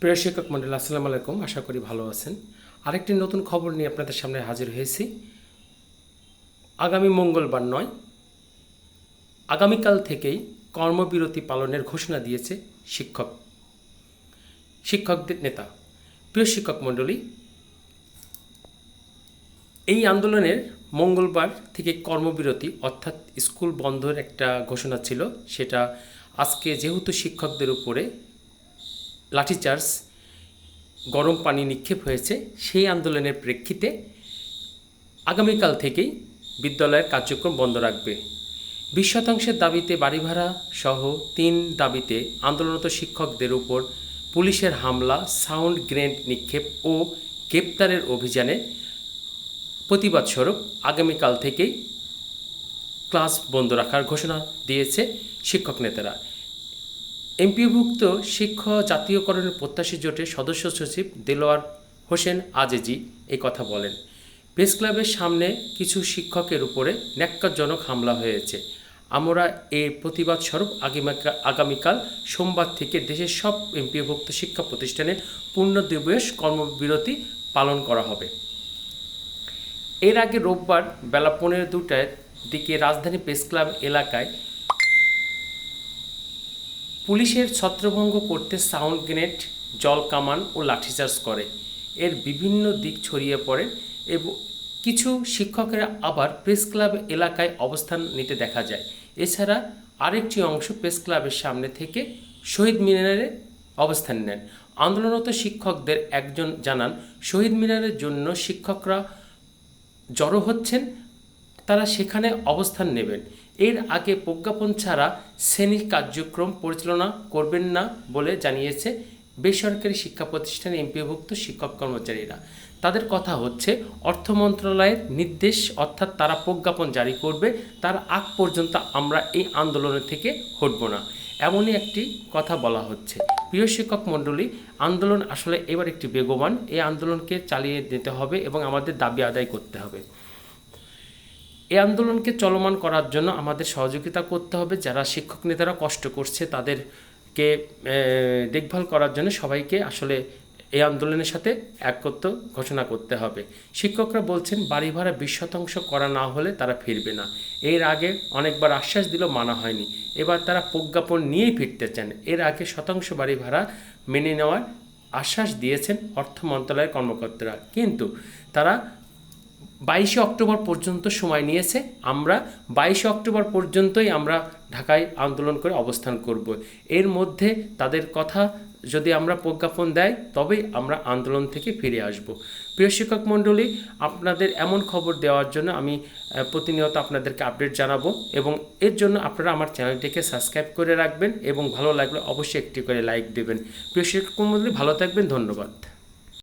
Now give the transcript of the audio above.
প্রিয় শিক্ষক মন্ডল আসসালামু আলাইকুম। আশা করি ভালো আছেন। আরেকটি নতুন খবর নিয়ে আপনাদের সামনে হাজির হয়েছি। আগামী মঙ্গলবার নয়, আগামীকাল থেকেই কর্মবিরতি পালনের ঘোষণা দিয়েছে শিক্ষক, শিক্ষকদের নেতা। প্রিয় শিক্ষক মণ্ডলী, এই আন্দোলনের মঙ্গলবার থেকে কর্মবিরতি, অর্থাৎ স্কুল বন্ধের একটা ঘোষণা ছিল। সেটা আজকে যেহেতু শিক্ষকদের উপরে লাঠিচার্জ গরম পানি নিক্ষেপ হয়েছে, সেই আন্দোলনের প্রেক্ষিতে আগামীকাল থেকেই বিদ্যালয়ের কার্যক্রম বন্ধ রাখবে। বিশ শতাংশের দাবিতে বাড়ি ভাড়া সহ তিন দাবিতে আন্দোলনরত শিক্ষকদের উপর পুলিশের হামলা, সাউন্ড গ্রেনেড নিক্ষেপ ও গ্রেপ্তারের অভিযানে প্রতিবাদ স্বরূপ আগামীকাল থেকেই ক্লাস বন্ধ রাখার ঘোষণা দিয়েছে শিক্ষক নেতারা। এমপিভুক্ত শিক্ষক জাতীয়করণের প্রত্যাশী জোটের সদস্য সচিব দেলোয়ার হোসেন আজেজি এই কথা বলেন। প্রেস ক্লাবের সামনে কিছু শিক্ষকের উপরে ন্যাক্কারজনক হামলা হয়েছে। আমরা এর প্রতিবাদ স্বরূপ আগামীকাল সোমবার থেকে দেশের সব এমপিভুক্ত শিক্ষা প্রতিষ্ঠানে পূর্ণ দিবস কর্মবিরতি পালন করা হবে। এর আগে রোববার বেলা পনেরো দুটার দিকে রাজধানী প্রেস ক্লাব এলাকায় পুলিশের ছত্রভঙ্গ করতে সাউন্ড গ্রেনেড, জল কামান ও লাঠিচার্জ করে। এর বিভিন্ন দিক ছড়িয়ে পড়ে এবং কিছু শিক্ষকেরা আবার প্রেস ক্লাব এলাকায় অবস্থান নিতে দেখা যায়। এছাড়া আরেকটি অংশ প্রেস ক্লাবের সামনে থেকে শহীদ মিনারে অবস্থান নেন। আন্দোলনরত শিক্ষকদের একজন জানান, শহীদ মিনারের জন্য শিক্ষকরা জড়ো হচ্ছেন তারা সেখানে অবস্থান নেবেন। এর আগে প্রজ্ঞাপন ছাড়া শ্রেণি কার্যক্রম পরিচালনা করবেন না বলে জানিয়েছে বেসরকারি শিক্ষা প্রতিষ্ঠানে এমপিভুক্ত শিক্ষক কর্মচারীরা। তাদের কথা হচ্ছে, অর্থ মন্ত্রণালয়ের নির্দেশ অর্থাৎ তারা প্রজ্ঞাপন জারি করবে, তার আগ পর্যন্ত আমরা এই আন্দোলনের থেকে হটব না। এমনই একটি কথা বলা হচ্ছে। প্রিয় শিক্ষক মণ্ডলী, আন্দোলন আসলে এবার একটি বেগবান। এই আন্দোলনকে চালিয়ে যেতে হবে এবং আমাদের দাবি আদায় করতে হবে। এই আন্দোলনকে চলমান করার জন্য আমাদের সহযোগিতা করতে হবে। যারা শিক্ষক নেতারা কষ্ট করছে, তাদেরকে দেখভাল করার জন্য সবাইকে আসলে এই আন্দোলনের সাথে একত্র ঘোষণা করতে হবে। শিক্ষকরা বলছেন, বাড়ি ভাড়া বিশ শতাংশ করা না হলে তারা ফিরবে না। এর আগে অনেকবার আশ্বাস দিল মানা হয়নি। এবার তারা প্রজ্ঞাপন নিয়েই ফিরতে চান। এর আগে শতাংশ বাড়ি ভাড়া মেনে নেওয়ার আশ্বাস দিয়েছেন অর্থ মন্ত্রণালয়ের কর্মকর্তারা। কিন্তু তারা বাইশে অক্টোবর পর্যন্ত সময় নিয়েছে, আমরা বাইশে অক্টোবর পর্যন্তই আমরা ঢাকায় আন্দোলন করে অবস্থান করব। এর মধ্যে তাদের কথা যদি আমরা প্রজ্ঞাপন দেয়, তবেই আমরা আন্দোলন থেকে ফিরে আসব। প্রিয় শিক্ষক মণ্ডলী, আপনাদের এমন খবর দেওয়ার জন্য আমি প্রতিনিয়ত আপনাদেরকে আপডেট জানাব এবং এর জন্য আপনারা আমার চ্যানেলটিকে সাবস্ক্রাইব করে রাখবেন এবং ভালো লাগলে অবশ্যই একটি করে লাইক দেবেন। প্রিয় শিক্ষক মণ্ডলী, ভালো থাকবেন, ধন্যবাদ।